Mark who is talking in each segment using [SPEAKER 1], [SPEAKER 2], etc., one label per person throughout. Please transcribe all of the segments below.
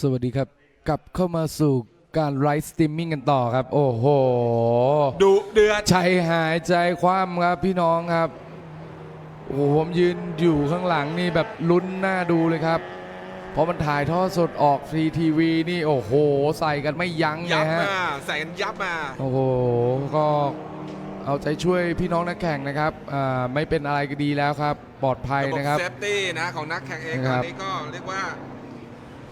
[SPEAKER 1] สวัสดีครับ กลับเข้ามาสู่การไลฟ์สตรีมมิ่งกันต่อครับ โอ้โห
[SPEAKER 2] ดุเดือด
[SPEAKER 1] ใจหายใจคว่ำครับพี่น้องครับโอ้โหผมยืนอยู่ข้างหลังนี่แบบลุ้นหน้าดูเลยครับ เพราะมันถ่ายทอดสดออกฟรีทีวีนี่โอ้โห ใส่กันไม่ยั้งเล
[SPEAKER 2] ยั
[SPEAKER 1] ย
[SPEAKER 2] บ
[SPEAKER 1] ฮะ
[SPEAKER 2] มาใส่กันยับมา
[SPEAKER 1] โอ้โหก็เอาใจช่วยพี่น้องนักแข่งนะครับอ่าไม่เป็นอะไรก็ดีแล้วครับ ปลอดภัย
[SPEAKER 2] ระบบ
[SPEAKER 1] นะครับ
[SPEAKER 2] เซฟตี้นะของนักแข่งเอง
[SPEAKER 1] นะ
[SPEAKER 2] ค
[SPEAKER 1] ครั
[SPEAKER 2] รั้
[SPEAKER 1] บ
[SPEAKER 2] งนี้ก็เรียกว่า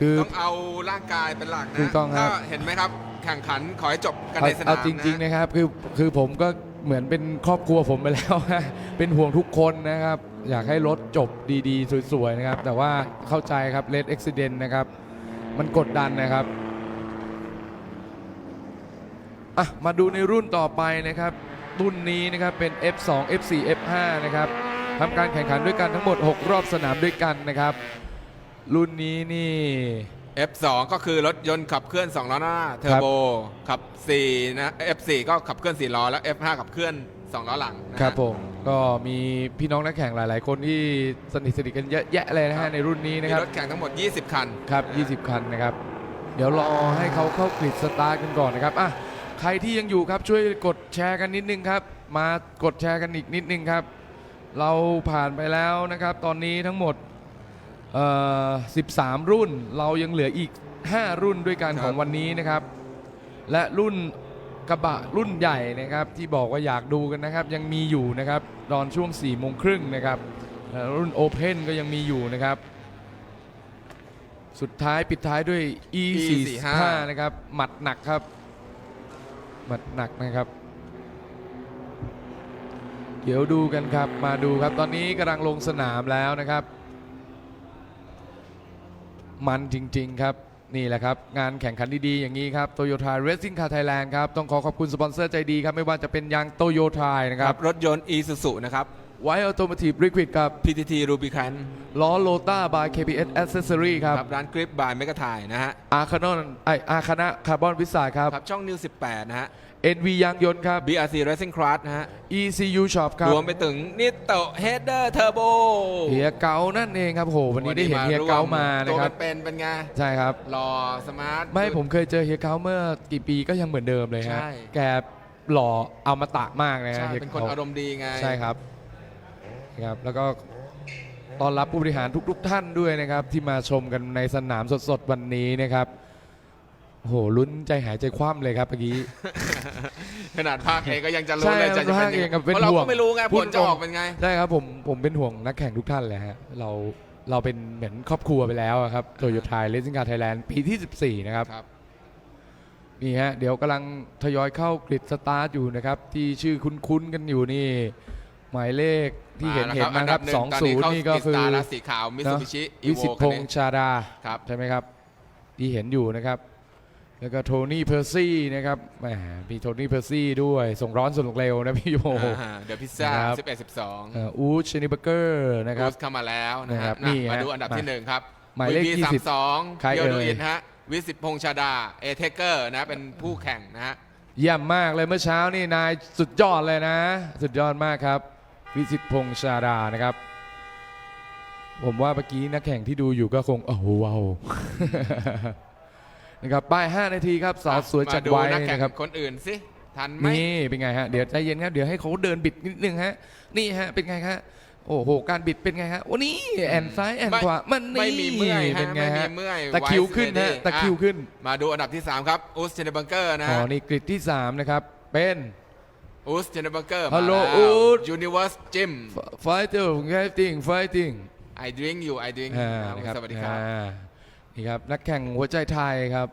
[SPEAKER 1] คือ
[SPEAKER 2] ต้องเอาร่างกายเป็นหลักนะ
[SPEAKER 1] ถูกต้องครับ
[SPEAKER 2] ถ้าเห็นไหมครับ แข่งขันขอให้จบกัน
[SPEAKER 1] เอา
[SPEAKER 2] ในสนาม
[SPEAKER 1] เอาจริงๆ
[SPEAKER 2] นะ
[SPEAKER 1] นะครับคือคือผมก็เหมือนเป็นครอบครัวผมไปแล้ว เป็นห่วงทุกคนนะครับ อยากให้รถจบดีๆ สวยๆนะครับ แต่ว่าเข้าใจครับเลดเอ็กซิเดนนะครับ มันกดดันนะครับอะมาดูในรุ่นต่อไปนะครับ รุ่นนี้นะครับเป็น F2 F4 F5 นะครับทำการแข่งขันด้วยกันทั้งหมด 6 รอบสนามด้วยกันนะครับ รุ่นนี้นี่
[SPEAKER 2] F2 ก็คือรถยนต์ขับเคลื่อน2ล้อหน้าเทอ
[SPEAKER 1] ครั
[SPEAKER 2] ร์
[SPEAKER 1] บ
[SPEAKER 2] โบขับ4นะ F4 ก็ขับเคลื่อน4ล้อแล้ว F5 ขับเคลื่อน2ล้อหลังนะฮะ
[SPEAKER 1] ครับผมก็มีพี่น้องนักแข่งหลาย ๆ คนที่สนิทสนิทกันเยอะแยะเลยนะ
[SPEAKER 2] ครั
[SPEAKER 1] ฮะ
[SPEAKER 2] บ
[SPEAKER 1] ในรุ่นนี้
[SPEAKER 2] มี
[SPEAKER 1] นะครับ
[SPEAKER 2] รถแข่งทั้งหมด 20 คัน
[SPEAKER 1] ครับ 20 คันนะครับ เดี๋ยวรอให้เขาเข้ากริดสตาร์ทกันก่อนนะครับ อะ ใครที่ยังอยู่ครับช่วยกดแชร์กันนิดนึงครับ มากดแชร์กันอีกนิดนึงครับ เราผ่านไปแล้วนะครับ ตอนนี้ทั้งหมด เอ่อ13 รุ่น เรายังเหลืออีก 5 รุ่นด้วยกัน
[SPEAKER 2] ครับ
[SPEAKER 1] ของวันนี้นะครับ และรุ่นกระบะรุ่นใหญ่นะครับ ที่บอกว่าอยากดูกันนะครับ ยังมีอยู่นะครับตอนช่วง4โมงครึ่งนะครับและรุ่นโอเพนก็ยังมีอยู่นะครับ สุดท้ายปิดท้ายด้วย e 4 5 นะครับ หมัดหนักครับ หมัดหนักนะครับ เดี๋ยวดูกันครับมาดูครับตอนนี้กำลังลงสนามแล้วนะครับ มันจริง ๆ ครับ นี่แหละครับ งานแข่งขันดีๆ อย่างนี้ครับโตโยต้าเร c ซิ่งคาร์ไทยแลนด์ครับ ต้องขอขอบคุณสปอนเซอร์ใจดีครับ ไม่ว่าจะเป็นยางโตโยต้านะค
[SPEAKER 2] ค
[SPEAKER 1] รั
[SPEAKER 2] รับบรถยนต์ Isuzu นะครับ
[SPEAKER 1] ไวออโต o t i v e Liquid ครับ
[SPEAKER 2] PTT Rubicon
[SPEAKER 1] ล้อโลต้า by KPS Accessory ครับ
[SPEAKER 2] ครับร้านกริปบายเมกะไทยนะฮะ
[SPEAKER 1] อาคานอนไออาคานะคาร์บอนวิสาครับ
[SPEAKER 2] ครับช่องนิว 18 นะฮะ
[SPEAKER 1] NV ยางยนต์ครับ
[SPEAKER 2] BRC Racing Class นะฮะ
[SPEAKER 1] ECU Shop ครับ
[SPEAKER 2] รวมไปถึงนิโตเฮดเดอร์เทอร์โบ
[SPEAKER 1] เฮียเกานั่นเองครับโหวันนี้ได้เห็นเฮียเกามานะครับ
[SPEAKER 2] ตัวเป็นๆเป็นไง
[SPEAKER 1] ใช่ครับ
[SPEAKER 2] รอสมาร์ท
[SPEAKER 1] ไม่ผมเคยเจอเฮียเกาเมื่อกี่ปีก็ยังเหมือนเดิมเลยฮะ
[SPEAKER 2] ใช่
[SPEAKER 1] แกหล่อเอามาตะมากเลย
[SPEAKER 2] ใช่
[SPEAKER 1] ฮะฮีย
[SPEAKER 2] เป็นคน
[SPEAKER 1] กา
[SPEAKER 2] อารมณ์ดีไง
[SPEAKER 1] ใช่ครับครับ แล้วก็ต้อนรับผู้บริหารทุกๆท่านด้วยนะครับ ที่มาชมกันในสนามสดๆวันนี้นะครับ โอ้โหลุ้นใจหายใจคว่ำเลยครับเมื่อกี้
[SPEAKER 2] ขนาดภาคเองก็ยังจะรู้
[SPEAKER 1] ใช่
[SPEAKER 2] เลยจะจะ
[SPEAKER 1] ภา
[SPEAKER 2] เป็น
[SPEAKER 1] คเองก็
[SPEAKER 2] ยัง
[SPEAKER 1] เป็น
[SPEAKER 2] เพราะเรา
[SPEAKER 1] ห่ว
[SPEAKER 2] ก็
[SPEAKER 1] ง
[SPEAKER 2] ไม่รู้ไง
[SPEAKER 1] พู
[SPEAKER 2] ผ
[SPEAKER 1] ด
[SPEAKER 2] ลจะ
[SPEAKER 1] ตรง
[SPEAKER 2] ออกเป็นไง
[SPEAKER 1] ใช่ครับผมผมเป็นห่วงนักแข่งทุกท่านเลยฮะเราเราเป็นเหมือนครอบครัวไปแล้วอะครับโตโยต้าเลสซิ่งการ์ไทยแลนด์ปีที่ 14 นะครับ
[SPEAKER 2] ครับ
[SPEAKER 1] นี่ฮะเดี๋ยวกำลังทยอยเข้ากริดสตาร์ทอยู่นะครับ ที่ชื่อคุ้นๆกันอยู่นี่ หมายเลขที่เห็นเห็น
[SPEAKER 2] มา
[SPEAKER 1] นะ
[SPEAKER 2] แล้ว
[SPEAKER 1] ค
[SPEAKER 2] ครั
[SPEAKER 1] รั
[SPEAKER 2] บบอันดับหนึ่งตอนนี้เข้า
[SPEAKER 1] 20 นี่ก็คือ
[SPEAKER 2] สตาร์และสีขาวมิตซูบิชิอี
[SPEAKER 1] วิ
[SPEAKER 2] โว
[SPEAKER 1] สิตพ
[SPEAKER 2] คัน
[SPEAKER 1] ง
[SPEAKER 2] นี้
[SPEAKER 1] ษ์ชาดา
[SPEAKER 2] ครับ
[SPEAKER 1] ใช่ไหมครับ ที่เห็นอยู่นะครับ แล้วก็โทนี่เพอร์ซี่นะครับแหมมีโทนี่เพอร์ซี่ด้วยส่งร้อนส่งเร็วนะพี่โย
[SPEAKER 2] อ่าเดี๋ยวพิซซ่า
[SPEAKER 1] ครับ
[SPEAKER 2] 11 12
[SPEAKER 1] เอ่ออูชนิเบอร์เกอร์นะค
[SPEAKER 2] รู
[SPEAKER 1] รับ
[SPEAKER 2] สเข้ามาแล้วนะ
[SPEAKER 1] นะค
[SPEAKER 2] ค
[SPEAKER 1] รั
[SPEAKER 2] รั
[SPEAKER 1] บบนี่
[SPEAKER 2] มา
[SPEAKER 1] ฮะ
[SPEAKER 2] ดูอันดับ
[SPEAKER 1] มา
[SPEAKER 2] ที่หนึ่งครับ
[SPEAKER 1] หมายเลข
[SPEAKER 2] วี
[SPEAKER 1] 20
[SPEAKER 2] สามสอง
[SPEAKER 1] ใคร
[SPEAKER 2] เดียว
[SPEAKER 1] เอ่ย
[SPEAKER 2] ดูอินฮะ วิสิตพงษ์ชาดา เอเทเกอร์นะเป็นผู้แข่งนะฮะ
[SPEAKER 1] เยี่ยมมากเลยเมื่อเช้านี่นายสุดยอดเลยนะ สุดยอดมากครับ วิสิตพงษ์ชาดานะครับ ผมว่าเมื่อกี้นักแข่งที่ดูอยู่ก็คงโอ้โหว้าว นะครับป้าย5นาทีครับสาวสวยจัด
[SPEAKER 2] มาดู
[SPEAKER 1] ไว้
[SPEAKER 2] นักแข่ง
[SPEAKER 1] นะครับ
[SPEAKER 2] คนอื่นสิ ทันไหม
[SPEAKER 1] นี่เป็นไงฮะเดี๋ยวใจเย็นครับเดี๋ยวให้เขาเดินบิดนิดนึงฮะนี่ฮะเป็นไงฮะโอ้โหการบิดเป็นไงฮะโอ้นี่แอนซ้ายแอนขวามันนี่
[SPEAKER 2] ไม่มีเมื่อยฮะ
[SPEAKER 1] เป็นไง
[SPEAKER 2] ไม่มี
[SPEAKER 1] ฮะ
[SPEAKER 2] เมื่อย
[SPEAKER 1] ตะคริวขึ้น
[SPEAKER 2] ไว
[SPEAKER 1] ฮะ
[SPEAKER 2] ส์
[SPEAKER 1] ตะคริว
[SPEAKER 2] อ่
[SPEAKER 1] ขึ้น
[SPEAKER 2] มาดูอันดับที่ 3 ครับอุสเจเนบังเกอร์นะ
[SPEAKER 1] อ๋อ
[SPEAKER 2] ฮะ
[SPEAKER 1] นี่กริดที่ 3 นะครับ เป็น
[SPEAKER 2] อุสเจเนบังเกอร์
[SPEAKER 1] Hello, Us
[SPEAKER 2] ยูนิเวอร์สจิม
[SPEAKER 1] fighter fighting fighting
[SPEAKER 2] I drink you I drink
[SPEAKER 1] อ่า
[SPEAKER 2] นะ
[SPEAKER 1] นะครับ
[SPEAKER 2] สวัสดีครับ
[SPEAKER 1] อ่านี่ครับนักแข่งหัวใจไทยครับ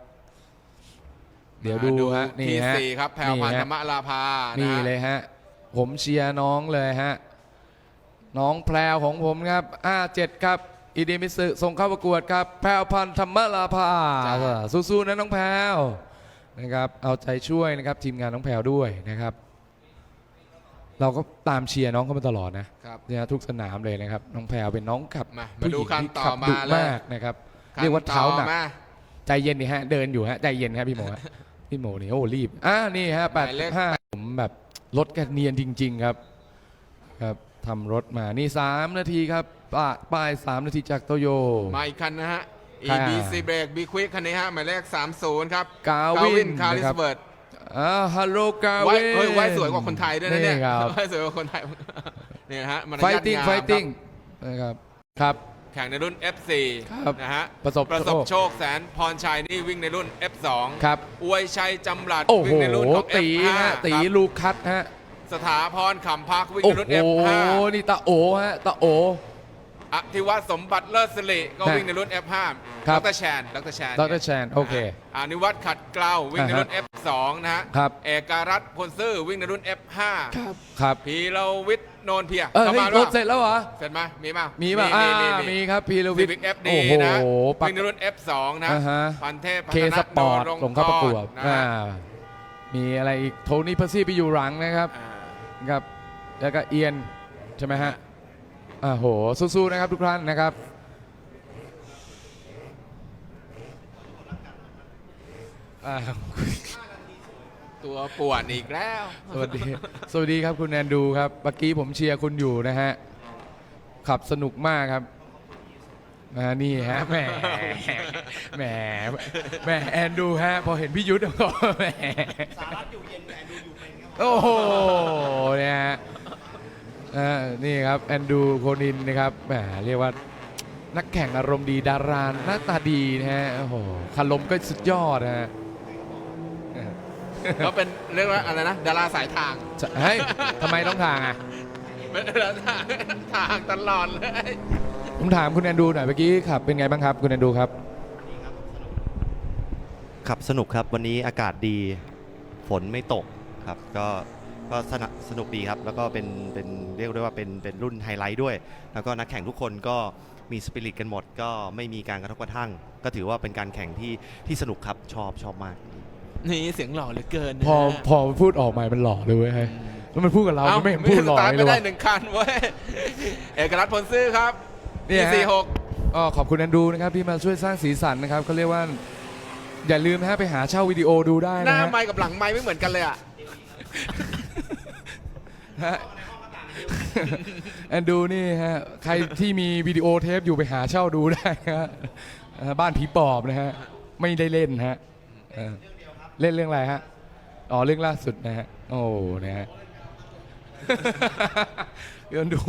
[SPEAKER 1] เดี๋ยวดูฮะนี่
[SPEAKER 2] ที่
[SPEAKER 1] ฮะ
[SPEAKER 2] สี่ครับแพรวพันธ์ธรรมลาภา
[SPEAKER 1] นี่
[SPEAKER 2] นี่
[SPEAKER 1] เลยฮะ ผมเชียร์น้องเลยฮะ น้องแพรวของผมครับ57ครับ อีดีมิสึส่งเข้าประกวดครับ แพรวพันธ์ธรรมลาภาสู้ๆนะน้องแพรวนะครับ เอาใจช่วยนะครับทีมงานน้องแพรวด้วยนะครับ เราก็ตามเชียร์น้องเขามาตลอดนะ
[SPEAKER 2] ครับ
[SPEAKER 1] เนี่ยทุกสนามเลยนะครับ น้องแพรวเป็นน้องขับ
[SPEAKER 2] มามา
[SPEAKER 1] ผู้ห
[SPEAKER 2] ดู
[SPEAKER 1] ญิง
[SPEAKER 2] คัน
[SPEAKER 1] ที่
[SPEAKER 2] ต่อ
[SPEAKER 1] ขับ
[SPEAKER 2] มา
[SPEAKER 1] ดุ
[SPEAKER 2] เลย
[SPEAKER 1] มากนะครับ เรียกว่าเท้าหนัก
[SPEAKER 2] คัต่อมา
[SPEAKER 1] ใจเย็นนี่ฮะ เดินอยู่ฮะ ใจเย็นครับพี่หมูฮะ พี่หมูนี่โอ้รีบอ่านี่ฮะ
[SPEAKER 2] หมายเลข
[SPEAKER 1] 85ผมแบบรถกันเนียนจริง ๆ ครับ ครับทำรถมานี่ 3 นาทีครับป้ายป้าย 3 นาทีจากโตโย
[SPEAKER 2] มาอีกคันนะฮะ
[SPEAKER 1] ค่ะ
[SPEAKER 2] EBC Break B Quick คันนี้ฮะ หมายเลข 30 ครับ
[SPEAKER 1] กาวิน
[SPEAKER 2] คาริ
[SPEAKER 1] นะครั
[SPEAKER 2] ส
[SPEAKER 1] บ
[SPEAKER 2] เบิร์ด
[SPEAKER 1] อ่าฮัลโหลกา
[SPEAKER 2] ไว้
[SPEAKER 1] วิน
[SPEAKER 2] เฮ้ยไว้สวยกว่าคนไทยด้วยนะเนี่ย
[SPEAKER 1] ครับ
[SPEAKER 2] ไว้สวยกว่าคนไทยนี่นะฮะมาร
[SPEAKER 1] ไฟ
[SPEAKER 2] ยาท
[SPEAKER 1] ติ้ง
[SPEAKER 2] งาม
[SPEAKER 1] ไฟ
[SPEAKER 2] ครับ
[SPEAKER 1] ติ้งนะครับ ครับ
[SPEAKER 2] แข่งในรุ่น F4
[SPEAKER 1] ครับ
[SPEAKER 2] นะฮะ
[SPEAKER 1] ประสบ
[SPEAKER 2] ประสบ
[SPEAKER 1] โชค
[SPEAKER 2] โชคแสนพรชัยนี่วิ่งในรุ่น F2
[SPEAKER 1] ครับ
[SPEAKER 2] อวยชัยจำรัด
[SPEAKER 1] โอ้
[SPEAKER 2] วิ่
[SPEAKER 1] โห
[SPEAKER 2] งในรุ่นของ
[SPEAKER 1] ตี
[SPEAKER 2] F5
[SPEAKER 1] ฮะตี
[SPEAKER 2] ครับ
[SPEAKER 1] ลูกคัดฮะ
[SPEAKER 2] สถาพรขำพักวิ่ง
[SPEAKER 1] โอ้
[SPEAKER 2] ในรุ่น
[SPEAKER 1] โห
[SPEAKER 2] F5
[SPEAKER 1] นี่ตาโอฮะตาโอ
[SPEAKER 2] อธิวัตสมบัติเลิศสิริก็
[SPEAKER 1] ฮะ
[SPEAKER 2] วิ่งในรุ่น F5
[SPEAKER 1] ครั
[SPEAKER 2] ด
[SPEAKER 1] บ
[SPEAKER 2] รแชนดรแชน
[SPEAKER 1] ดรแชนโอเค
[SPEAKER 2] อานิวัตรขัดเกลาวิ่งในรุ่น
[SPEAKER 1] อ่าฮะ
[SPEAKER 2] F2 นะฮะ
[SPEAKER 1] ครับ
[SPEAKER 2] เอกรัตน์พลซื่อวิ่งในรุ่น F5
[SPEAKER 1] ครับครับ
[SPEAKER 2] พีรวิทย์โนนเพีย
[SPEAKER 1] เออ
[SPEAKER 2] เข้า
[SPEAKER 1] เฮ้ย
[SPEAKER 2] มาร
[SPEAKER 1] ถเสร็จแล้วเหรอ
[SPEAKER 2] เสร็จไหมมีเปล่า
[SPEAKER 1] มี
[SPEAKER 2] มี
[SPEAKER 1] ป่ะอ่า
[SPEAKER 2] มี
[SPEAKER 1] มีครับพีรวิ
[SPEAKER 2] ซี
[SPEAKER 1] ท
[SPEAKER 2] วิก
[SPEAKER 1] ย์
[SPEAKER 2] เอฟ
[SPEAKER 1] โอ้
[SPEAKER 2] ดี
[SPEAKER 1] โห
[SPEAKER 2] นะ
[SPEAKER 1] ปัก
[SPEAKER 2] วิ่งในรุ่น F2 นะ
[SPEAKER 1] อ่าฮะ
[SPEAKER 2] พันเทพพั
[SPEAKER 1] เค
[SPEAKER 2] ฒน
[SPEAKER 1] สปอร์ต
[SPEAKER 2] โนง
[SPEAKER 1] ลงเข้าประกวด
[SPEAKER 2] นะ
[SPEAKER 1] อ่ามีอะไรอีกโทนี่เพอร์ซี่ไปอยู่หลังนะครับ
[SPEAKER 2] อ่า
[SPEAKER 1] ครับแล้วก็เอียนใช่ไหมฮะ อ่าโห สู้ๆนะครับทุกท่านนะครับอ่า
[SPEAKER 2] ตัวปวดอีกแล้ว
[SPEAKER 1] สวัสดี สวัสดีครับคุณแอนดูครับ เมื่อกี้ผมเชียร์คุณอยู่นะฮะ ขับสนุกมากครับมานี่ฮะแหมแหมแหมแอนดูฮะ พอเห็นพี่ยุทธก็แหมสารัตอยู่เย็นแอนดูอยู่เป็นโอ้โหเนี่ยฮะ อ่านี่ครับแอนดูโคนินนะครับแหมเรียกว่านักแข่งอารมณ์ดีดาราหน้าตาดีนะฮะโอ้โหคารมก็สุดยอดนะฮะ
[SPEAKER 2] ก็เป็นเรียกว่าอะไรนะดาราสายทาง
[SPEAKER 1] จะเฮ้ยทำไมต้องทางอะ
[SPEAKER 2] เป็นดาราทางทางตลอดเลย
[SPEAKER 1] ผมถามคุณแอนดูหน่อยเมื่อกี้ขับเป็นไงบ้างครับ คุณแอนดูครับ
[SPEAKER 3] ขับสนุกครับวันนี้อากาศดี ฝนไม่ตกครับก็ ก็สนกสนุกดีครับ แล้วก็เป็นเป็นเรียกได้ว่าเป็นเป็นรุ่นไฮไลท์ด้วย แล้วก็นักแข่งทุกคนก็มีสปิริตกันหมด ก็ไม่มีการกระทบกระทั่ง ก็ถือว่าเป็นการแข่งที่ที่สนุกครับชอบชอบมาก
[SPEAKER 2] นี่เสียงหล่อเหลือเกินนะ
[SPEAKER 1] พอพอพูดออกมามันหล่อเลยเว้ยเฮ้ยแล้วมันพูดกับเรา
[SPEAKER 2] อ้
[SPEAKER 1] มันไม่เห็นพูดหล่อ
[SPEAKER 2] สตาร์ท
[SPEAKER 1] เลย
[SPEAKER 2] ไม่ได้
[SPEAKER 1] ว่ะ
[SPEAKER 2] หนึ่งคันเว้ยเอกรัตน์พลซื่อครับ
[SPEAKER 1] เนี่ยฮะ
[SPEAKER 2] สี่หก
[SPEAKER 1] ก็ขอบคุณแอนดูนะครับที่มาช่วยสร้างสีสันนะครับเขาเรียกว่า อย่าลืมนะฮะไปหาเช่าวิดีโอดูได้
[SPEAKER 2] ห
[SPEAKER 1] นะ
[SPEAKER 2] น้า
[SPEAKER 1] ฮะ
[SPEAKER 2] ไม้กับหลังไม้ไม่เหมือนกันเลยอะ
[SPEAKER 1] ฮะแอนดูนี่ฮะใครที่มีวิดีโอเทปอยู่ไปหาเช่าดูได้นะฮะเอ่อบ้านผีปอบนะฮะไม่ได้เล่นฮะเออเล่นเรื่องอะไรฮะอ๋อเรื่องล่าสุดนะฮะโอ้นะฮะพี่อันดู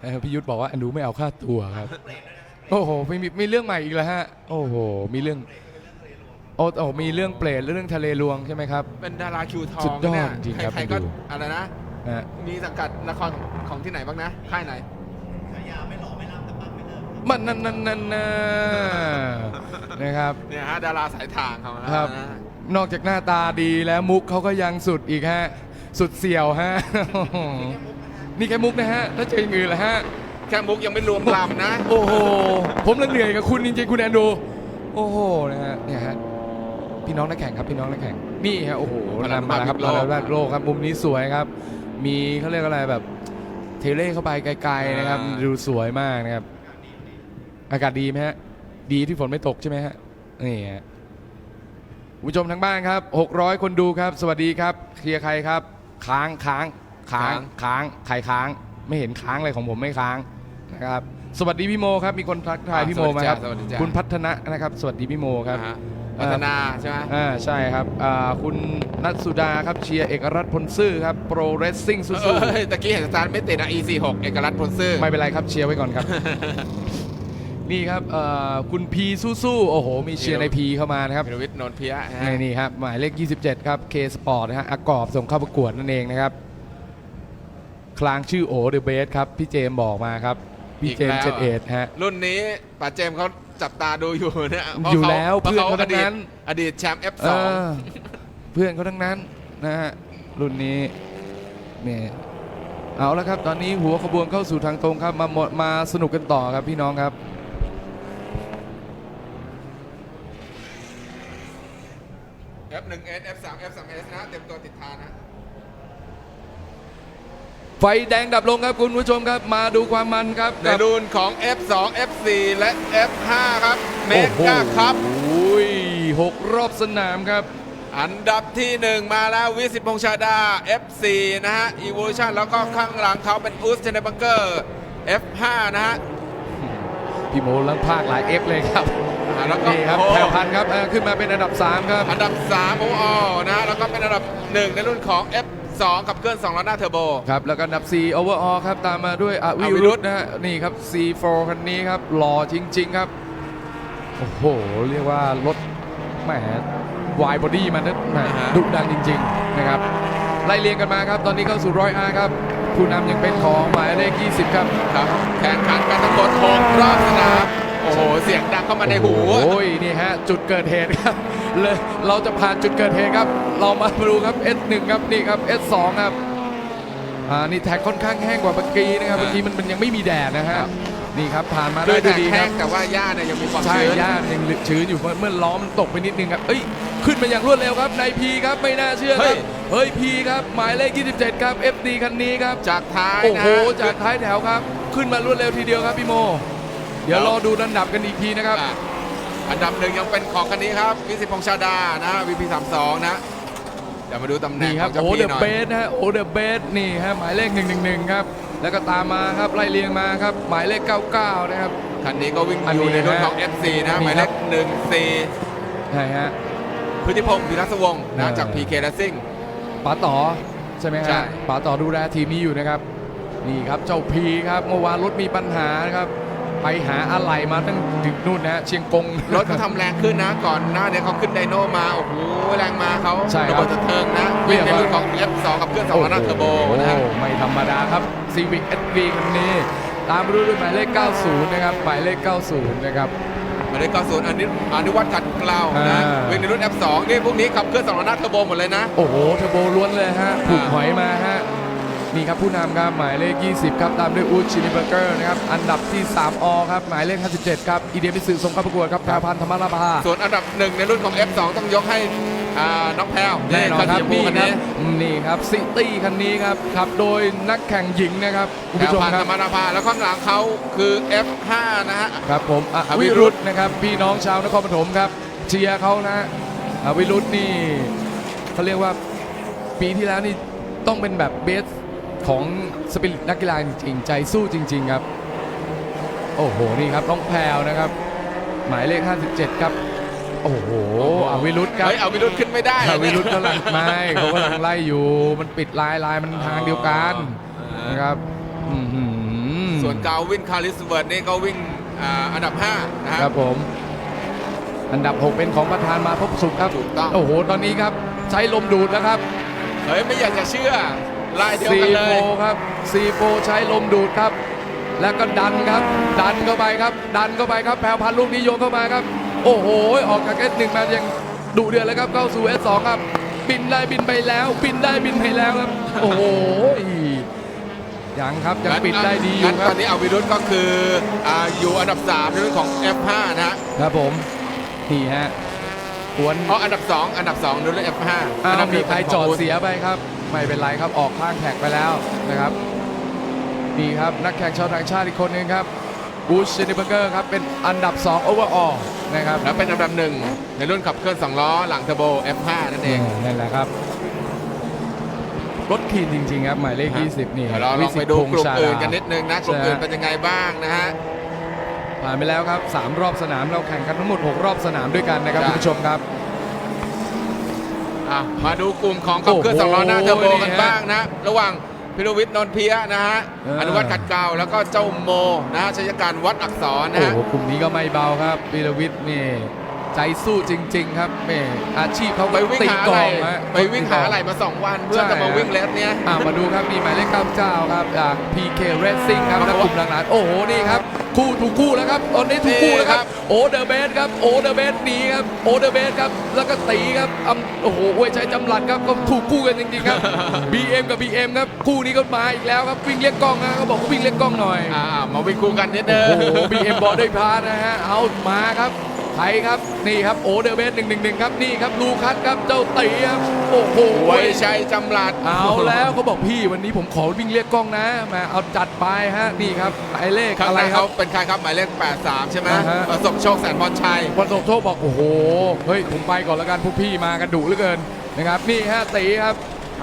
[SPEAKER 1] เอ่อพี่ยุทธบอกว่าอันดูไม่เอาค่าตัวครับ โอ้โหมีมีมีเรื่องใหม่อีกแล้วฮะ โอ้โห มีเรื่องโอ้โอ้มีเรื่องเปรตและเรื่องทะเลลวงใช่ไหมครับ
[SPEAKER 2] เป็นดาราคิวทอง
[SPEAKER 1] สุดยอด
[SPEAKER 2] เนี่ย
[SPEAKER 1] จริงครับ
[SPEAKER 2] ใครๆก็
[SPEAKER 1] ดู
[SPEAKER 2] อะไรนะ
[SPEAKER 1] นะฮะ
[SPEAKER 2] มีสังกัดละครของที่ไหนบ้างนะ ค่ายไหน
[SPEAKER 1] มันนั่นนั่นนั่นนะนะครับ
[SPEAKER 2] เนี่ยฮะดาราสายทางเขานะครับ นะ
[SPEAKER 1] นอกจากหน้าตาดีแล้วมุกเขาก็ยังสุดอีกฮะ สุดเสี่ยวฮะนี่แค่มุกนะฮะ ถ้าเจออย่างอื่นล่ะฮะ
[SPEAKER 2] แค่มุกยังไม่รวมลำนะ
[SPEAKER 1] โอ้โห ผมละเหนื่อยกับคุณจริงๆ คุณแอนดู โอ้โห นะฮะ เนี่ยฮะ พี่น้องนักแข่งครับ พี่น้องนักแข่ง นี่ฮะ โอ้โห
[SPEAKER 2] พลัง
[SPEAKER 1] มาแล้วครับ
[SPEAKER 2] โลก
[SPEAKER 1] มาแล้วโลกครับ มุมนี้สวยครับ มีเขาเรียกอะไรแบบเทเลเข้าไปไกลๆนะครับดูสวยมากนะครับ อากาศดีไหมฮะ ดีที่ฝนไม่ตกใช่ไหมฮะ นี่ฮะคุณผู้ชมทางบ้านครับ 600 คนดูครับ สวัสดีครับ เคลียร์ใครครับ ค้างค้างค้างค้างใครค้าง ไม่เห็นค้างเลยของผมไม่ค้างนะครับ สวัสดีพี่โมครับ มีคนทักทายพี่โมมาครับ
[SPEAKER 2] สวัสดีจ้า
[SPEAKER 1] คุณพัฒนะนะครับ สวัสดีพี่โมครับ
[SPEAKER 2] นะฮะ พัฒนาใช่ไหม
[SPEAKER 1] อ่าใช่ครับอ่าคุณนัทสุดาครับเชียร์เอกรัตน์พลซื่อครับโปรเรสซิ่งสู้
[SPEAKER 2] เอ้ยตะกี้เห็นสตาร์ทไม่ติดนะ EC6 เอกรัตน์พลซื่อ
[SPEAKER 1] ๆไม่เป็นไรครับเชียร์ไว้ก่อนครับ นี่ครับเอ่อคุณพีสู้ๆโอ้โห มีเชียร์ในพีเข้ามานะครับ
[SPEAKER 2] พิรวิทย์นนท์เพียะ
[SPEAKER 1] นี่นี่ครับหมายเลข 27 ครับ K Sport นะฮะอากอบส่งเข้าประกวดนั่นเองนะครับ คลางชื่อโอเดอะเบสครับ พี่เจมส์บอกมาครับ พี่เจมส์เจ็ดเอ็ดฮะ
[SPEAKER 2] รุ่นนี้ป๋าเจมส์เขา จับตาดูอยู่เนี่ยเพราะ
[SPEAKER 1] อยู่แล้ว
[SPEAKER 2] พราะ
[SPEAKER 1] เพื่อนเขาทั้งนั้น
[SPEAKER 2] อดีตอดีตแชมป์
[SPEAKER 1] เอ
[SPEAKER 2] F2
[SPEAKER 1] อเพื่อนเขาทั้งนั้นนะฮะรุ่นนี้นี่เอาแล้วครับ ตอนนี้หัวขบวนเข้าสู่ทางตรงครับมาหมดมาสนุกกันต่อครับพี่น้องครับ
[SPEAKER 2] F1S F3 F3S นะเต็มตัวติดทานนะ
[SPEAKER 1] ไฟแดงดับลงครับคุณผู้ชมครับ มาดูความมันครับ
[SPEAKER 2] ในรุ่นของ F2 F4 และ F5 ครับเม
[SPEAKER 1] โอ้โห
[SPEAKER 2] กาครับ
[SPEAKER 1] อุ้ยหกรอบสนามครับ
[SPEAKER 2] อันดับที่ 1 มาแล้ววิสิตพงษ์ชาดา F4 นะฮะ Evolution แล้วก็ข้างหลังเขาเป็นอุสเทนบังเกอร์ F5 นะฮะ
[SPEAKER 1] พี่โมลังภาคหลายเอฟเลยครับ
[SPEAKER 2] อ่าแล้วก็
[SPEAKER 1] นี่ครับ
[SPEAKER 2] โอ้
[SPEAKER 1] แพรวพันธุ์ครับเอ่อขึ้นมาเป็นอันดับ 3 ครับ
[SPEAKER 2] อันดับ3โออนะฮะแล้วก็เป็นอันดับ 1 ในรุ่นของ F2 กับเครื่อง2ล้อหน้าเทอร์โบ
[SPEAKER 1] ครับ แล้วก็อันดับ 4 overall ครับ ตามมาด้วยอวิ
[SPEAKER 2] อวิรุ
[SPEAKER 1] รุ
[SPEAKER 2] ธ
[SPEAKER 1] ธนะฮะนี่ครับ C4 คันนี้ครับหล่อจริง ๆ ครับ โอ้โห เรียกว่ารถแหมวายบอดี้มันนั้นแหมดุดันจริง ๆ นะครับ ไล่เรียงกันมาครับ ตอนนี้เข้าสู่ร้อยอาครับ ผู้นำยังเป็นของหมายเลข 20 ครับ
[SPEAKER 2] ครับแข่งขันกันทั้งหมด6รอบสนาม โอ้โห เสียงดังเข้ามาในหู
[SPEAKER 1] โอ้ยนี่ฮะ จุดเกิดเหตุครับ เลยเราจะผ่านจุดเกิดเหตุครับ เรามาดูครับ S1 ครับนี่ครับ S2 ครับอ่านี่แท็กค่อนข้างแห้งกว่าเมื่อกี้นะครับเมื่อกี้มันมันยังไม่มีแดดนะฮะนี่ครับผ่านมา
[SPEAKER 2] คื
[SPEAKER 1] ได้
[SPEAKER 2] อ
[SPEAKER 1] ด้ว
[SPEAKER 2] แท็
[SPEAKER 1] ย
[SPEAKER 2] ก
[SPEAKER 1] ดีค
[SPEAKER 2] แห้
[SPEAKER 1] รับ
[SPEAKER 2] งแต่ว่าหญ้าเนี่ยยังมีความ
[SPEAKER 1] ใช่
[SPEAKER 2] ชื้น
[SPEAKER 1] ย่ายังชื้นอยู่เมื่อเมื่อล้อมันตกไปนิดนึงครับเอ้ยขึ้นมาอย่างรวดเร็วครับในพีครับไม่น่าเชื่อครับเฮ้ยพีครับหมายเลข 27 ครับ FD คันนี้ครับ
[SPEAKER 2] จากท้าย
[SPEAKER 1] โอ้
[SPEAKER 2] นะ
[SPEAKER 1] โห
[SPEAKER 2] ฮะ
[SPEAKER 1] จากท้ายแถวครับ ขึ้นมารวดเร็วทีเดียวครับพี่โม เดี๋ยวรอดูลำดับกันอีกทีนะครับ
[SPEAKER 2] อะอันดับหนึ่งยังเป็นของคันนี้ครับวิสิตพงษ์ชาดานะ VP32 นะเดี๋ยวมาดูตำแหน่ง
[SPEAKER 1] นี่ค
[SPEAKER 2] ข
[SPEAKER 1] รั
[SPEAKER 2] อบงเจ้า
[SPEAKER 1] โอ
[SPEAKER 2] พี่
[SPEAKER 1] เดอะ
[SPEAKER 2] หน่อ
[SPEAKER 1] เบ
[SPEAKER 2] ย
[SPEAKER 1] สนะฮะโอเดอะเบสนี่ฮะหมายเลข 111 ครับ แล้วก็ตามมาครับไล่เรียงมาครับ หมายเลข 99 นะครับ
[SPEAKER 2] คันนี้ก็วิ่ง
[SPEAKER 1] อัน
[SPEAKER 2] อ
[SPEAKER 1] นี้
[SPEAKER 2] ยู่ในรุ่น
[SPEAKER 1] ฮะ
[SPEAKER 2] ของ FC นะ
[SPEAKER 1] นี่
[SPEAKER 2] หมาย
[SPEAKER 1] ค
[SPEAKER 2] เล
[SPEAKER 1] รับ
[SPEAKER 2] ข14
[SPEAKER 1] ใช่ฮะ
[SPEAKER 2] พฤติพงศ์พิรัสวงศ์
[SPEAKER 1] เอ
[SPEAKER 2] นะ
[SPEAKER 1] อ
[SPEAKER 2] จาก PK Racing
[SPEAKER 1] ป๋าต่อใช่ไหม
[SPEAKER 2] ใช่
[SPEAKER 1] ฮะป๋าต่อดูแลทีมนี้อยู่นะครับ นี่ครับเจ้าพีครับเมื่อวานรถมีปัญหานะครับ ไปหาอะไหล่มาตั้งถึงนู่นนะฮะเชียงกง
[SPEAKER 2] รถเขาทำแรงขึ้นนะ ก่อนหน้าเนี่ยเขาขึ้นไดโนมา โอ้โห แรงมาเขา
[SPEAKER 1] ใช่ครับ
[SPEAKER 2] ระเบิดสะเทิงนะ
[SPEAKER 1] เรี
[SPEAKER 2] วิ่ง
[SPEAKER 1] ยก
[SPEAKER 2] ใน
[SPEAKER 1] ว่า
[SPEAKER 2] รุ่นของ F2 กับเครื่อง2ล้อหน้าเทอร์โบนะฮะ
[SPEAKER 1] โอ้โหไม่ธรรมดาครับ Civic SV คันนี้ตามมาด้วยหมายเลข 90 นะครับ หมายเลข 90 นะครับ
[SPEAKER 2] หมายเลข90อันนี้อนุวัฒน์ขัดเกลานะ
[SPEAKER 1] อ่า
[SPEAKER 2] วิ่งในรุ่น F2 นี่พวกนี้ขับเครื่อง2ล้อหน้าเทอร์โบหมดเลยนะ
[SPEAKER 1] โอ้โหเทอร์โบล้วนเลยฮะผูกหอยมาฮะ นี่ครับผู้นำครับหมายเลข 20 ครับตามด้วยอูดชินิเบอร์เกอร์นะครับอันดับที่ 3 อครับหมายเลข 57 ครับอีเดียมิสึส่งเข้าประกวดครับแพรพันธ์ธรรมราภา
[SPEAKER 2] ส่วนอันดับหนึ่งในรุ่นของ F2 ต้องยกให้อ่าน้องแพลว
[SPEAKER 1] แน่นอนครับ
[SPEAKER 2] คันสีชมพู
[SPEAKER 1] นี่
[SPEAKER 2] คัน
[SPEAKER 1] ครั
[SPEAKER 2] นี้
[SPEAKER 1] บอืมนี่ครับซิตี้คันนี้ครับขับโดยนักแข่งหญิงนะครับคุณ
[SPEAKER 2] แพล
[SPEAKER 1] ผู้
[SPEAKER 2] ว
[SPEAKER 1] ชม
[SPEAKER 2] พันธ์
[SPEAKER 1] ค
[SPEAKER 2] ธ
[SPEAKER 1] รั
[SPEAKER 2] ร
[SPEAKER 1] บ
[SPEAKER 2] รมราภาแล้วข้างหลังเขาคือ F5 นะฮะ
[SPEAKER 1] ครับผมอ
[SPEAKER 2] อวิ
[SPEAKER 1] วิ
[SPEAKER 2] รุ
[SPEAKER 1] รุ
[SPEAKER 2] ธ
[SPEAKER 1] ธนะครับพี่น้องชาวนครปฐมครับเชียร์เขานะอวิรุธนี่เขาเรียกว่าปีที่แล้วนี่ต้องเป็นแบบเบส ของสปิริตนักกีฬาจริงๆใจสู้จริง ๆ ครับ โอ้โห นี่ครับน้องแพรวนะครับ หมายเลข 57 ครับ โอ้โหอวิรุธครับ
[SPEAKER 2] เฮ้ยเอาวิรุธขึ้นไม่ได้
[SPEAKER 1] อวิ
[SPEAKER 2] เนี่ย
[SPEAKER 1] รุธกำลังไม่เขากำลังไล่อยู่ มันปิดลายลายมันทางเดียวกันนะครับอื้อหือ
[SPEAKER 2] ส่วนกาวินคาริสเวิร์ดนี่ก็วิ่งอ่าอันดับ 5นะฮะ
[SPEAKER 1] ครับผม อันดับ 6 เป็นของประธานมาพบสุขครับ
[SPEAKER 2] ถูกต้อง
[SPEAKER 1] โอ้โห ตอนนี้ครับ ใช้ลมดูดแล้วครับ
[SPEAKER 2] เฮ้ย ไม่อยากจะเชื่อ ลายเดียวกันเล
[SPEAKER 1] C4
[SPEAKER 2] ย
[SPEAKER 1] ครับ C4 ใช้ลมดูดครับ แล้วก็ดันครับ ดันเข้าไปครับ ดันเข้าไปครับแพรวพันธุ์ลูกนี้โยนเข้ามาครับ โอ้โห ออกจาก S1 มายังดุเดือดเลยครับเข้าสู่ S2 ครับ บินได้บินไปแล้ว บินได้บินไปแล้วครับ โอ้โหยังครับยังปิดได้ดีอยู่
[SPEAKER 2] งั้น
[SPEAKER 1] ค
[SPEAKER 2] ต
[SPEAKER 1] รั
[SPEAKER 2] อบนนี้เอาวิรุธก็คืออ่าอยู่อันดับ3ในเรื่องของ F5 นะฮะ
[SPEAKER 1] ครับผมนี่ฮะกวน
[SPEAKER 2] เพราะอันดับ 2 อันดับ2ในเรื่อง F5
[SPEAKER 1] อ้า
[SPEAKER 2] อันดั
[SPEAKER 1] ว
[SPEAKER 2] บห
[SPEAKER 1] มี
[SPEAKER 2] นึ่ง
[SPEAKER 1] ใคร
[SPEAKER 2] เป็นข
[SPEAKER 1] จ
[SPEAKER 2] ง
[SPEAKER 1] อด
[SPEAKER 2] คุณ
[SPEAKER 1] เสียไปครับ ไม่เป็นไรครับออกข้างแท็กไปแล้วนะครับนี่ครับนักแข่งชาวต่างชาติอีกคนหนึงครับบูชเชนิเบอร์เกอร์ครับเป็นอันดับ2 overall นะครับ
[SPEAKER 2] แล้วเป็นอันดับหนึ่งในรุ่นขับเคลื่อน2ล้อหลังเทอร์โบ F5 นั่นเอง
[SPEAKER 1] นั่นแหละครับรถคีนจริงๆครับหมายเลข 20 นี่
[SPEAKER 2] เดี๋ยวเราลองไปดู
[SPEAKER 1] วิสิตพ
[SPEAKER 2] กลุ่ม
[SPEAKER 1] ชา
[SPEAKER 2] อื่นกันนิดนึงนะกลุ่ม
[SPEAKER 1] ใช่
[SPEAKER 2] อื่นเป็นยังไงบ้างนะฮะ
[SPEAKER 1] ผ่านไปแล้วครับ 3 รอบสนามเราแข่งกันทั้งหมด 6 รอบสนามด้วยกันนะครับ
[SPEAKER 2] จ้ะ
[SPEAKER 1] คุณผู้ชมครับ
[SPEAKER 2] อะมาดูกลุ่มของขับเคลื่อน
[SPEAKER 1] โอ้โห
[SPEAKER 2] 2ล้อหน้าเทอร์โบ
[SPEAKER 1] นี่
[SPEAKER 2] กัน
[SPEAKER 1] ฮะ
[SPEAKER 2] บ้างนะ ระหว่างพิรวิทย์นนท์เพียนะฮะ
[SPEAKER 1] เอออ
[SPEAKER 2] อนุวัฒน์ขัดเกลาแล้วก็เจ้าโมนะฮะชัยการวัดอักษรนะ
[SPEAKER 1] โอ้
[SPEAKER 2] ฮะ
[SPEAKER 1] โหกลุ่มนี้ก็ไม่เบาครับวีรวิทย์นี่ใจสู้จริง ๆ ครับแม่อาชีพเขา
[SPEAKER 2] ไปวิ่ง
[SPEAKER 1] ตี
[SPEAKER 2] หาก
[SPEAKER 1] ล
[SPEAKER 2] อะไร
[SPEAKER 1] องฮะ
[SPEAKER 2] ไปวิ่งหาอะไรมา2วัน เพื่อ
[SPEAKER 1] ใช่
[SPEAKER 2] จะมา
[SPEAKER 1] ฮะ
[SPEAKER 2] วิ่งเลสเนี้ย
[SPEAKER 1] อ่ามาดูครับ มีหมายเลข99ครับจาก PK Racing ครับ
[SPEAKER 2] ครับ
[SPEAKER 1] และกลุ่มหลังๆโอ้โห นี่ครับ คู่ถูกคู่แล้วครับ ตอนนี้ถูกคู่แล้วค
[SPEAKER 2] นี่ครั
[SPEAKER 1] รับบโอเดอร์เบสครับ โอเดอร์เบสหนีครับ โอเดอร์เบสครับ แล้วก็ตีครับอำโอ้โหอวยชัยจำหลัดครับ ก็ถูกคู่กันจริงๆครับ BM กับ BM ครับ คู่นี้ก็มาอีกแล้วครับ วิ่งเรียกกล้องนะเขาบอกว่าวิ่งเรียกกล้องหน่อย
[SPEAKER 2] อ่า มาวิ่งคู่กันนิดนึง
[SPEAKER 1] โอ้โห BM บอลได้พานะฮะ เอามาครับ ใครครับนี่ครับโอเดอร์เบส111ครับนี่ครับลูคัสครับเจ้าตีครับโอ้โห
[SPEAKER 2] ไวยชัยจำหลัด
[SPEAKER 1] เอาแล้วเขาบอกพี่วันนี้ผมขอวิ่งเรียกกล้องนะมาเอาจัดไปฮะนี่ครับหมายเลข
[SPEAKER 2] ข้าง
[SPEAKER 1] อะ
[SPEAKER 2] ใน
[SPEAKER 1] ไรครั
[SPEAKER 2] เขา
[SPEAKER 1] บ
[SPEAKER 2] เป็นใครครับหมายเลข 83 ใช่ไหม
[SPEAKER 1] อ่าฮะ
[SPEAKER 2] ประสบโชคแสนพรชัย
[SPEAKER 1] วันสมโชคบอกโอ้โหเฮ้ยผมไปก่อนแล้วกันพวกพี่มากันดุเหลือเกินนะครับนี่ฮะตีครับ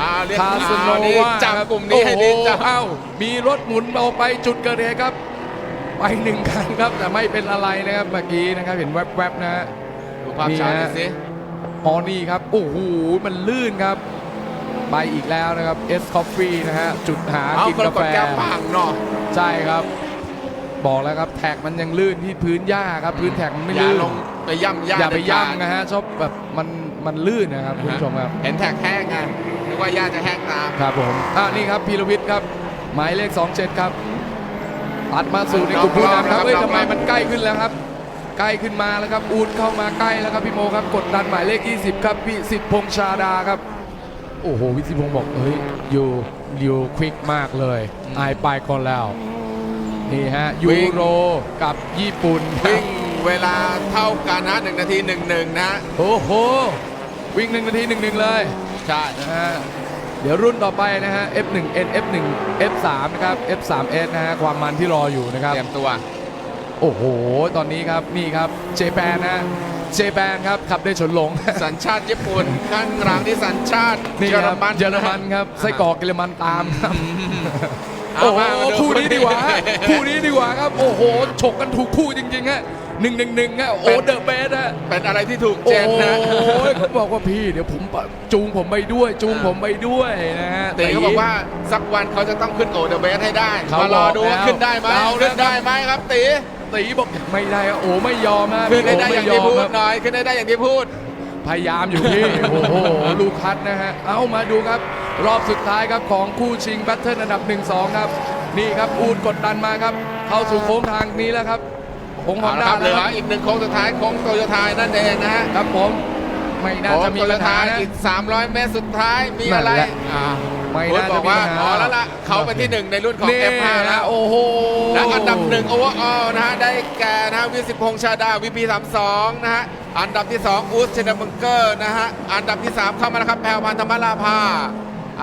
[SPEAKER 2] อ่าเรียก
[SPEAKER 1] คาสโน
[SPEAKER 2] อ่านี่
[SPEAKER 1] วา
[SPEAKER 2] จับ
[SPEAKER 1] ครับ
[SPEAKER 2] กลุ่มนี้ให้ดี
[SPEAKER 1] โอ้โห
[SPEAKER 2] จับ
[SPEAKER 1] เอ้ามีรถหมุนออกไปจุดเกิดเหตุครับ ไปหนึ่งคันครับแต่ไม่เป็นอะไรนะครับเมื่อกี้นะครับเห็นแวบๆนะฮะ
[SPEAKER 2] ดูภาพช้าหน่อยสิ
[SPEAKER 1] อ๋อนี่ครับ โอ้โห มันลื่นครับ ไปอีกแล้วนะครับเอสคอฟฟี่นะฮะ จุดหา
[SPEAKER 2] เอา
[SPEAKER 1] กิน
[SPEAKER 2] คน
[SPEAKER 1] กา
[SPEAKER 2] ละก
[SPEAKER 1] แฟ
[SPEAKER 2] ดแก้วปังเนาะ
[SPEAKER 1] ใช่ครับ บอกแล้วครับแท็กมันยังลื่นที่พื้นหญ้าครับ พื้นแท็กมันไม่
[SPEAKER 2] อย่า
[SPEAKER 1] ลื่น
[SPEAKER 2] ลงไปย่ำย่า
[SPEAKER 1] อย่าไป
[SPEAKER 2] เด็ดขาด
[SPEAKER 1] ย่ำนะฮะชอบแบบมันมันลื่นนะครับคุณผู้ชมครับ
[SPEAKER 2] เห็นแท็กแห้งไงนึกว่าย่าจะแห้งตาม
[SPEAKER 1] ครับผมอ่านี่ครับพีรวิทย์ครับ หมายเลข 27 ครับ ตัดมาสู่ในกลุ่มผู้นำครับเฮ้ยทำไมมันใกล้ขึ้นแล้วครับ ใกล้ขึ้นมาแล้วครับอูดเข้ามาใกล้แล้วครับพี่โมครับกดดันหมายเลข 20 ครับวิสิทธิ์พงษ์ชาดาครับ โอ้โหวิสิทธิ์พงษ์บอกเฮ้ยอยู่อยู่ควิกมากเลย
[SPEAKER 2] อืม
[SPEAKER 1] อายไปก่อนแล้วนี่ฮะยู
[SPEAKER 2] วิ่ง
[SPEAKER 1] โรกับญี่ปุ่นครับ
[SPEAKER 2] วิ่งเวลาเท่ากันนะหนึ่งนาทีหนึ่งหนึ่งนะ
[SPEAKER 1] โอ้โหวิ่งหนึ่งนาทีหนึ่งหนึ่งเลย
[SPEAKER 2] ใช่
[SPEAKER 1] นะฮะ เดี๋ยวรุ่นต่อไปนะฮะ F1N F1 F3 นะครับ F3S นะฮะความมันที่รออยู่นะครับ
[SPEAKER 2] เตรียมตัว
[SPEAKER 1] โอ้โห ตอนนี้ครับ นี่ครับ เจแปนนะเจแปนครับขับได้ชนหลง
[SPEAKER 2] สัญชาติญี่ปุ่นข้างหลังที่สัญชาติ
[SPEAKER 1] นี่
[SPEAKER 2] เยอ
[SPEAKER 1] ค
[SPEAKER 2] ร
[SPEAKER 1] รับ
[SPEAKER 2] มัน
[SPEAKER 1] เยอรมันครับไส้กรอกเยอรมันตามครับ
[SPEAKER 2] เอา
[SPEAKER 1] โอ้โห
[SPEAKER 2] มามาดู
[SPEAKER 1] คู่นี้ดีกว่าฮะคู่นี้ดีกว่าครับ โอ้โหฉกกันถูกคู่จริงๆฮะ หนึ่งหนึ่งหนึ่งฮะโอ้เดอะเบสฮะ
[SPEAKER 2] เป็นอะไรที่ถูก
[SPEAKER 1] โอ้
[SPEAKER 2] เจนนะ
[SPEAKER 1] โหเขาบอกว่าพี่เดี๋ยวผมจูงผมไปด้วย จูงผมไปด้วยนะฮะ
[SPEAKER 2] แต่เขาบอกว่าสักวันเขาจะต้องขึ้นโอเดอะเบสให้ได้
[SPEAKER 1] เขา
[SPEAKER 2] มารอดู
[SPEAKER 1] บอกแล้ว
[SPEAKER 2] ว่าขึ้นได้ไหม
[SPEAKER 1] เอาแล้ว
[SPEAKER 2] ขึ้นได้ไหมครับตี
[SPEAKER 1] ตีบอกไม่ได้อะโอ้ไม่ยอมฮะ
[SPEAKER 2] ขึ้นได้
[SPEAKER 1] โได้
[SPEAKER 2] อย่าง
[SPEAKER 1] ไม่
[SPEAKER 2] ที่พูด
[SPEAKER 1] ครับ
[SPEAKER 2] หน่อยขึ้นได้ได้อย่างที่พูด
[SPEAKER 1] พยายามอยู่พี่ โอ้โห ลูคัสนะฮะ เอามาดูครับ รอบสุดท้ายครับของคู่ชิงแบทเทิลอันดับ 1-2 ครับ นี่ครับอูดกดดันมาครับ เข้าสู่โค้งทางนี้แล้วครับ โค้งฮอ
[SPEAKER 2] เอา
[SPEAKER 1] น
[SPEAKER 2] ละ
[SPEAKER 1] ด้า
[SPEAKER 2] ครับเหลื
[SPEAKER 1] แล้ว
[SPEAKER 2] อ
[SPEAKER 1] ครับ
[SPEAKER 2] อีกหนึ่งโค้งสุดท้ายโค้งโตโยต้านั่นเองนะฮะ
[SPEAKER 1] ครับผม ไม่น่า
[SPEAKER 2] โค้
[SPEAKER 1] จะ
[SPEAKER 2] ง
[SPEAKER 1] มี
[SPEAKER 2] โตโย
[SPEAKER 1] ปัญหา
[SPEAKER 2] ต้า
[SPEAKER 1] นะ
[SPEAKER 2] อีก 300 เมตรสุดท้ายมีอะไร
[SPEAKER 1] นั่นแหละ
[SPEAKER 2] อ่า
[SPEAKER 1] ไม่
[SPEAKER 2] คุณ
[SPEAKER 1] น่า
[SPEAKER 2] บ
[SPEAKER 1] จะ
[SPEAKER 2] อก
[SPEAKER 1] มี
[SPEAKER 2] ว่า
[SPEAKER 1] ปัญหา
[SPEAKER 2] อ๋อแล้วล่ะเขาเป็นที่หนึ่งในรุ่นของ
[SPEAKER 1] นี่
[SPEAKER 2] F5 แล้
[SPEAKER 1] นะ
[SPEAKER 2] ว
[SPEAKER 1] โอ้โห
[SPEAKER 2] และอันดับหนึ่งโอเวอร์ออลนะฮะ ได้แก่นะฮะวิสิตพงษ์ชาดาวีพีสามสองนะฮะ อันดับที่2อูสเชนบังเกอร์นะฮะ อันดับที่3เข้ามาแล้วครับ แพรวพันธรรมราภา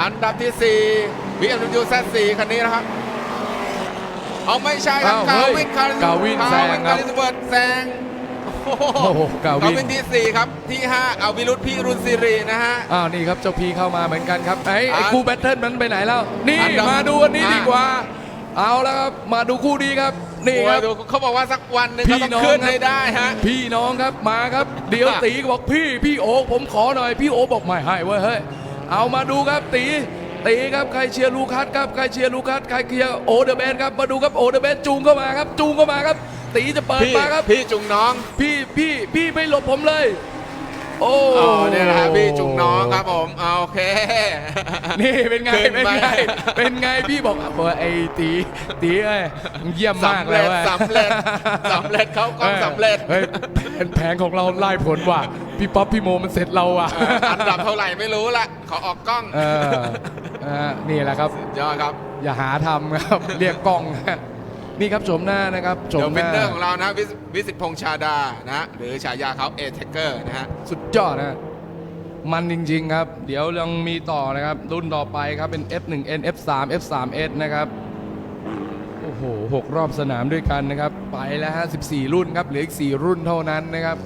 [SPEAKER 2] อันดับที่4บีเอ็มดับยูแซสี่คันนี้นะครับ เอาไม่ใช่ครับ
[SPEAKER 1] อ้าว
[SPEAKER 2] กา
[SPEAKER 1] เฮ้ย
[SPEAKER 2] วินคาริ
[SPEAKER 1] กาวินแซงครับ
[SPEAKER 2] กาวินเบิร์ดแซงโอ้โห
[SPEAKER 1] โอ้โหกาวิน
[SPEAKER 2] กาวินที่4ครับที่5เอาวิรุธพี่รุนซิรินะฮะ
[SPEAKER 1] อ้าวนี่ครับเจ้าพีเข้ามาเหมือนกันครับไอ้ไอ้
[SPEAKER 2] อะ
[SPEAKER 1] คู่แบทเทิลมันไปไหนแล้ว นี่
[SPEAKER 2] อันดับ
[SPEAKER 1] มาดูอันนี้
[SPEAKER 2] อะ
[SPEAKER 1] ดีกว่า เอาแล้วครับมาดูคู่นี้ครับนี่ครับ
[SPEAKER 2] โอ้ยดูเขาบอกว่าสักวันหนึ่ง
[SPEAKER 1] พี่
[SPEAKER 2] เขาต้อง
[SPEAKER 1] น้อง
[SPEAKER 2] ขึ้น
[SPEAKER 1] ครับ
[SPEAKER 2] ให้ได้ฮะ
[SPEAKER 1] พี่น้องครับมาครับเดี๋ยว
[SPEAKER 2] อะ
[SPEAKER 1] ตีก็บอกพี่พี่โอ๊คผมขอหน่อยพี่โอ๊คบอกไม่ให้เว้ยเฮ้ยเอามาดูครับตี ตีครับใครเชียร์ลูคัสครับใครเชียร์ลูคัสใครเชียร์โอเดอะเบนครับมาดูครับโอเดอะเบนจูงเข้ามาครับ จูงเข้ามาครับ ตีจะเปิด
[SPEAKER 2] พี่
[SPEAKER 1] มาครับ
[SPEAKER 2] พี่จุงน้อง
[SPEAKER 1] พี่พี่พี่ไม่หลบผมเลย โอ้
[SPEAKER 2] อ๋อเนี่ยนะฮะพี่จุงน้องครับผมเอาโอเค
[SPEAKER 1] นี่เป็นไง
[SPEAKER 2] ขึ้น
[SPEAKER 1] เป็น
[SPEAKER 2] มา
[SPEAKER 1] ไงเป็นไงพี่บอกอะเออไอ้ตีตีเอ้ยมึงเยี่ยมมาก
[SPEAKER 2] สำ
[SPEAKER 1] เล
[SPEAKER 2] เร็
[SPEAKER 1] ย
[SPEAKER 2] จ
[SPEAKER 1] เว้ย
[SPEAKER 2] สำเร็จสำเร็จเขาก็สำเร็จ
[SPEAKER 1] เฮ้ยแผนแผนของเราไล่ผลว่ะ พี่ป๊อปพี่โมมันเสร็จเราอะ
[SPEAKER 2] เอออันดับเท่าไหร่ไม่รู้ละขอออกกล้อง
[SPEAKER 1] เออ นะฮะนี่แหละครับ
[SPEAKER 2] ยอดครับ
[SPEAKER 1] อย่าหาทำครับ เรียกกล้องนะนี่ครับโฉมหน้านะครับโฉ
[SPEAKER 2] เดี๋ย
[SPEAKER 1] ม
[SPEAKER 2] ว
[SPEAKER 1] ห
[SPEAKER 2] วิน
[SPEAKER 1] น้า
[SPEAKER 2] เนอร์ของเรานะวิสวิสิตพงษ์ชาดานะฮะหรือฉายาเขาเอเทเกอร์นะฮะ
[SPEAKER 1] สุดยอดนะมันจริง ๆ ครับ เดี๋ยวยังมีต่อนะครับ รุ่นต่อไปครับเป็น F1N F3 F3S นะครับ โอ้โหหกรอบสนามด้วยกันนะครับ ไปแล้วฮะ14 รุ่นครับเหลืออีก 4 รุ่นเท่านั้นนะครับ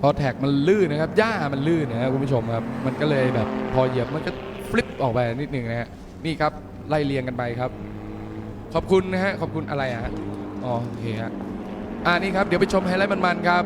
[SPEAKER 1] พอแท็กมันลื่นนะครับหญ้ามันลื่นนะครับคุณผู้ชมครับมันก็เลยแบบพอเหยียบมันก็ฟลิปออกไปนิดหนึ่งนะฮะนี่ครับไล่เรียงกันไปครับ ขอบคุณนะฮะขอบคุณอะไรอะฮะอ๋อโอเคฮะอ่านี่ครับเดี๋ยวไปชมไฮไลท์มันๆครับ